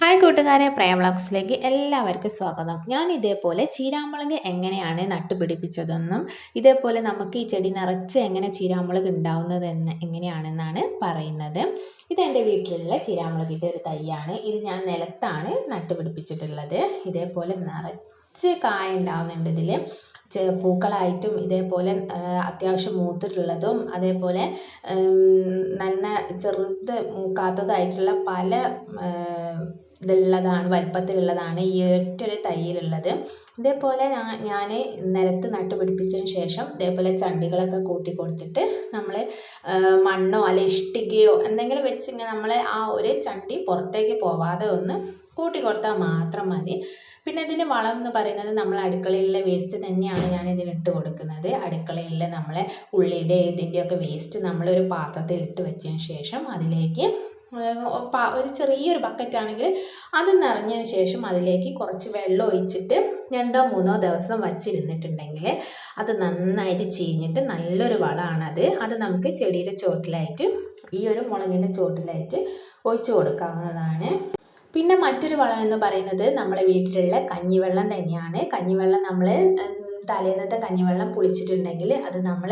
Hi കൂട്ടുകാരെ പ്രയ വ്ളോഗ്സിലേക്ക് എല്ലാവർക്കും സ്വാഗതം. ഞാൻ ഇതേപോലെ ചീരാമുളക് എങ്ങനെയാണ് നട്ടുപിടിപ്പിച്ചതെന്നും ഇതേപോലെ നമുക്ക് ഈ ചെടി നിറച്ച് എങ്ങനെ ചീരാമുളക് ഉണ്ടാവുന്നത് എന്ന് എങ്ങനെയാണെന്നാണ് പറയുന്നത്. ഇത് എന്റെ വീട്ടിലുള്ള ചീരാമുളകിന്റെ ഒരു തൈയാണ്. ഇത് ഞാൻ നിലത്താണ് നട്ടുപിടിപ്പിച്ചിട്ടുള്ളത്. ഇതേപോലെ നിറച്ച് കായ ഉണ്ടാവുന്നുണ്ട് ഇതിൽ പൂക്കളായിട്ടും ഇതേപോലെ അത്യാവശ്യം മൂത്തിട്ടുള്ളതും അതേപോലെ നല്ല ചെറുത് മൂക്കാത്തതായിട്ടുള്ള പല ഇതുള്ളതാണ് വലിപ്പത്തിലുള്ളതാണ് ഈ ഒറ്റൊരു തൈയിലുള്ളത്. ഇതേപോലെ ഞാൻ നിലത്ത് നട്ടുപിടിപ്പിച്ചതിന് ശേഷം ഇതേപോലെ ചണ്ടികളൊക്കെ കൂട്ടി കൊടുത്തിട്ട് നമ്മൾ മണ്ണോ അല്ലെ ഇഷ്ടികയോ എന്തെങ്കിലും വെച്ച് ഇങ്ങനെ നമ്മൾ ആ ഒരു ചണ്ടി പുറത്തേക്ക് പോവാതെ ഒന്ന് കൂട്ടി കൊടുത്താൽ മാത്രം മതി. പിന്നെ ഇതിന് വളം എന്ന് പറയുന്നത് നമ്മൾ അടുക്കളയിലെ വേസ്റ്റ് തന്നെയാണ് ഞാൻ ഇതിനിട്ട് കൊടുക്കുന്നത്. അടുക്കളയിലെ നമ്മളെ ഉള്ളിയുടെ ഇതിന്റെയൊക്കെ വേസ്റ്റ് നമ്മളൊരു പാത്രത്തിൽ ഇട്ട് വെച്ചതിന് ശേഷം അതിലേക്ക് ഒരു ചെറിയൊരു ബക്കറ്റ് ആണെങ്കിൽ അത് നിറഞ്ഞതിന് ശേഷം അതിലേക്ക് കുറച്ച് വെള്ളം ഒഴിച്ചിട്ട് രണ്ടോ മൂന്നോ ദിവസം വച്ചിരുന്നിട്ടുണ്ടെങ്കിൽ അത് നന്നായിട്ട് ചീഞ്ഞിട്ട് നല്ലൊരു വളമാണത്. അത് നമുക്ക് ചെടിയുടെ ചോട്ടിലായിട്ട് ഈ ഒരു മുളകിന്റെ ചോട്ടിലായിട്ട് ഒഴിച്ചു കൊടുക്കാവുന്നതാണ്. പിന്നെ മറ്റൊരു വളം എന്ന് പറയുന്നത് നമ്മളെ വീട്ടിലുള്ള കഞ്ഞിവെള്ളം തന്നെയാണ്. കഞ്ഞിവെള്ളം നമ്മൾ തലേന്നത്തെ കഞ്ഞിവെള്ളം പുളിച്ചിട്ടുണ്ടെങ്കിൽ അത് നമ്മൾ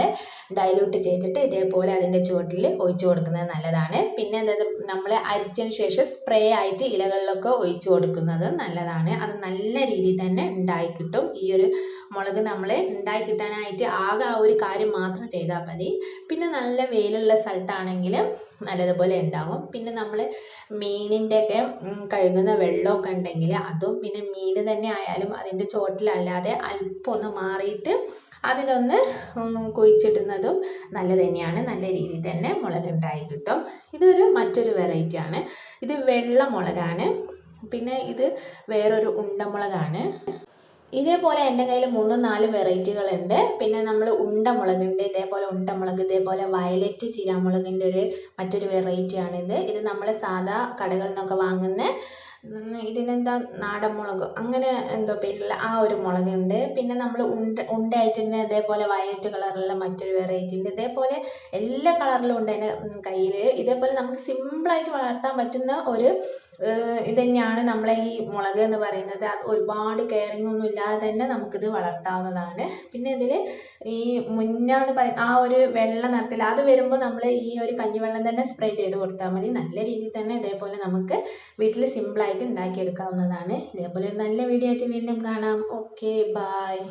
ഡൈലൂട്ട് ചെയ്തിട്ട് ഇതേപോലെ അതിന്റെ ചുവട്ടിൽ ഒഴിച്ച് കൊടുക്കുന്നത് നല്ലതാണ്. പിന്നെ അതായത് നമ്മൾ അരിച്ചതിന് ശേഷം സ്പ്രേ ആയിട്ട് ഇലകളിലൊക്കെ ഒഴിച്ച് കൊടുക്കുന്നത് നല്ലതാണ്. അത് നല്ല രീതിയിൽ തന്നെ ഉണ്ടായി കിട്ടും. ഈ ഒരു മുളക് നമ്മൾ ഉണ്ടായി കിട്ടാനായിട്ട് ആകെ ആ ഒരു കാര്യം മാത്രം ചെയ്താൽ മതി. പിന്നെ നല്ല വെയിലുള്ള സ്ഥലത്താണെങ്കിൽ നല്ലതുപോലെ ഉണ്ടാകും പിന്നെ നമ്മൾ മീനിന്റെയൊക്കെ കഴുകുന്ന വെള്ളമൊക്കെ ഉണ്ടെങ്കിൽ അതും പിന്നെ മീൻ തന്നെ ആയാലും അതിന്റെ ചോട്ടിലല്ലാതെ അല്പം ഒന്ന് മാറിയിട്ട് അതിലൊന്ന് കുഴിച്ചിടുന്നതും നല്ലത് തന്നെയാണ്. നല്ല രീതിയിൽ തന്നെ മുളക് ഉണ്ടായി കിട്ടും. ഇതൊരു മറ്റൊരു വെറൈറ്റിയാണ് ഇത് വെള്ള മുളകാണ്. പിന്നെ ഇത് വേറൊരു ഉണ്ടമുളകാണ് ഇതേപോലെ എന്റെ കയ്യിൽ മൂന്നും നാല് വെറൈറ്റികളുണ്ട്. പിന്നെ നമ്മൾ ഉണ്ടമുളകുണ്ട് ഇതേപോലെ ഉണ്ടമുളക് ഇതേപോലെ വയലറ്റ് ചീരാമുളകിന്റെ ഒരു മറ്റൊരു വെറൈറ്റിയാണിത്. ഇത് നമ്മൾ സാധാ കടകളിൽ നിന്നൊക്കെ വാങ്ങുന്ന ഇതിനെന്താ നാടൻ മുളക് അങ്ങനെ എന്തോ പേരുള്ള ആ ഒരു മുളകുണ്ട്. പിന്നെ നമ്മൾ ഉണ്ട ഉണ്ടയായിട്ട് തന്നെ ഇതേപോലെ വയലറ്റ് കളറുള്ള മറ്റൊരു വെറൈറ്റി ഉണ്ട്. ഇതേപോലെ എല്ലാ കളറിലും ഉണ്ട് എന്റെ കയ്യിൽ ഇതേപോലെ നമുക്ക് സിമ്പിളായിട്ട് വളർത്താൻ പറ്റുന്ന ഒരു ഇത് തന്നെയാണ് നമ്മളെ ഈ മുളക് എന്ന് പറയുന്നത്. അത് ഒരുപാട് കെയറിങ് ഒന്നും ഇല്ലാതെ തന്നെ നമുക്കിത് വളർത്താവുന്നതാണ്. പിന്നെ ഇതിൽ ഈ മുന്ന എന്ന് പറയുന്ന ആ ഒരു വെള്ള നിറത്തിൽ അത് വരുമ്പോൾ നമ്മൾ ഈ ഒരു കഞ്ഞിവെള്ളം തന്നെ സ്പ്രേ ചെയ്ത് കൊടുത്താൽ മതി. നല്ല രീതിയിൽ തന്നെ ഇതേപോലെ നമുക്ക് വീട്ടിൽ സിമ്പിളായിട്ട് ഉണ്ടാക്കിയെടുക്കാവുന്നതാണ്. ഇതേപോലെ ഒരു നല്ല വീഡിയോ ആയിട്ട് വീണ്ടും കാണാം. Okay bye